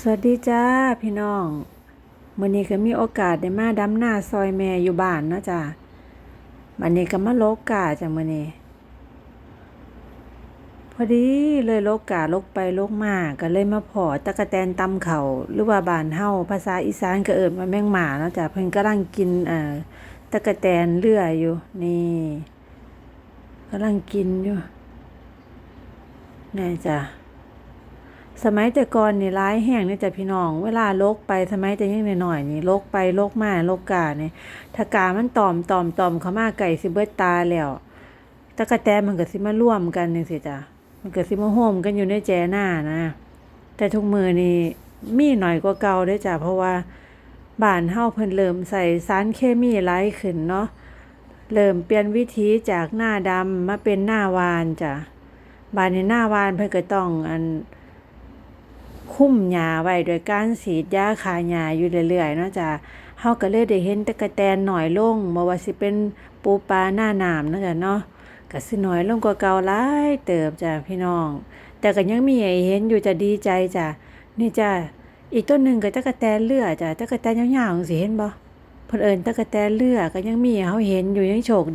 สวัสดีจ้าพี่น้องมื้อนี้ก็มีโอกาสได้มาดำหน้าซอยแม่อยู่บ้านเนาะจ้าบัดนี้ก็มาโลกกาจ้ะมื้อนี้พอดีเลยโลกกาลกไปโลกมาก็เลยมาพอตะกะแตนตำเขาหรือว่าบานเฮาภาษาอีสานก็เอิ้นว่าแมงหมาเนาะจ้ะเพิ่นกำลังกินเอ่อตะกะแตนเลื่อยอยู่นี่กำลังกินอยู่นี่จ้ะ สมัยแต่ก่อนนี่ร้ายแห้งนี่จ้ะพี่น้อง เวลาลกไปสมัยแต่ยังน้อยๆนี่ลกไปลกมาลกกาเนี่ยถ้ากามันตอมตอมตอมเข้ามาไก่สิเบิดตาแล้วตะกะแตมันก็สิมาร่วมกันจังซี่จ้ะมันก็สิมาโฮมกันอยู่ในแจหน้านะ แต่ทุกมือนี่มีหน่อยกว่าเก่าด้อจ้ะเพราะว่าบ้านเฮาเพิ่นเริ่มใส่สารเคมีหลายขึ้นเนาะเริ่มเปลี่ยนวิธีจากหน้าดำมาเป็นหน้าวานจ้ะบ้านในหน้าวานเพิ่นก็ต้องอัน คุ้มหญ้าไว้โดยการฉีดยาฆ่าหญ้าอยู่เรื่อยๆเนาะจ้ะเฮาก็เลยได้เห็นตะกะแตนหน้อยลงบ่ว่าสิเป็นปูปลาหน้าน้ำเนาะจ้ะเนาะก็สิน้อยลงกว่าเก่าหลายเติบจ้ะพี่น้อง แต่ก็ยังมีให้เห็นอยู่จะดีใจจ้ะนี่จ้ะอีกต้นหนึ่งก็ตะกะแตนเลือจ้ะตะกะแตนยาวๆจังซี่เห็นบ่เพิ่นเอิ้นตะกะแตนเลือก็ยังมีเฮาเห็นอยู่ยังโชคดี